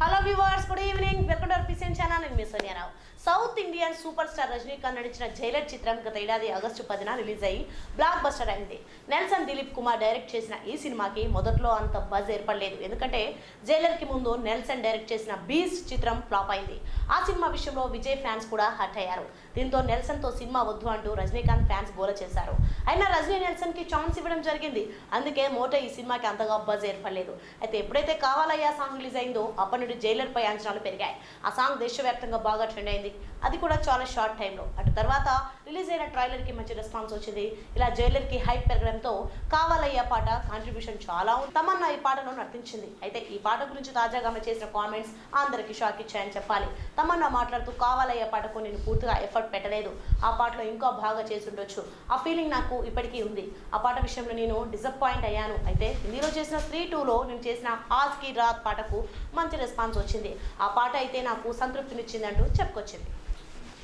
Hello viewers good evening welcome to our PCN channel నేను మీ Sonia Rao south Indian superstar Rajinikanth నడిచిన Jailer చిత్రం గత ఏడాది August పదిన రిలీజ్ అయ్యి బ్లాక్ బస్టర్ అయింది. నెల్సన్ దిలీప్ కుమార్ డైరెక్ట్ చేసిన ఈ సినిమాకి మొదట్లో అంత బజ్ ఏర్పడలేదు. ఎందుకంటే జైలర్కి ముందు నెల్సన్ డైరెక్ట్ చేసిన బీస్ చిత్రం ఫ్లాప్ అయింది. ఆ సినిమా విషయంలో విజయ్ ఫ్యాన్స్ కూడా హర్ట్ అయ్యారు. దీంతో నెల్సన్తో సినిమా వద్దు అంటూ రజనీకాంత్ ఫ్యాన్స్ గోల చేశారు. అయినా రజనీ నెల్సన్కి ఛాన్స్ ఇవ్వడం జరిగింది. అందుకే మోట ఈ సినిమాకి అంతగా బజ్ ఏర్పడలేదు. అయితే ఎప్పుడైతే కావాలయ్యా సాంగ్ రిలీజ్ అయిందో అప్పటి నుండి జైలర్ పై అంచనాలు పెరిగాయి. ఆ సాంగ్ దేశవ్యాప్తంగా బాగా ట్రెండ్ అయింది. అది కూడా చాలా షార్ట్ టైంలో అటు తర్వాత రిలీజ్ అయిన ట్రైలర్కి మంచి రెస్పాన్స్ వచ్చింది. ఇలా జైలర్కి హైప్ పెరగడంతో కావాలయ్యే పాట కాంట్రిబ్యూషన్ చాలా ఉంది తమన్నా ఈ పాటను నర్తించింది అయితే ఈ పాట గురించి తాజాగా ఆమె చేసిన కామెంట్స్ అందరికీ షాక్ ఇచ్చాయని చెప్పాలి. తమన్నా మాట్లాడుతూ కావాలయ్యే పాటకు నేను పూర్తిగా ఎఫర్ట్ పెట్టలేదు. ఆ పాటలో ఇంకా బాగా చేసుండొచ్చు ఆ ఫీలింగ్ నాకు ఇప్పటికీ ఉంది. ఆ పాట విషయంలో నేను డిసప్పాయింట్ అయ్యాను. అయితే హిందీలో చేసిన త్రీ టూలో నేను చేసిన ఆజ్కి రాత్ పాటకు మంచి రెస్పాన్స్ వచ్చింది. ఆ పాట అయితే నాకు సంతృప్తినిచ్చిందంటూ చెప్పుకొచ్చింది.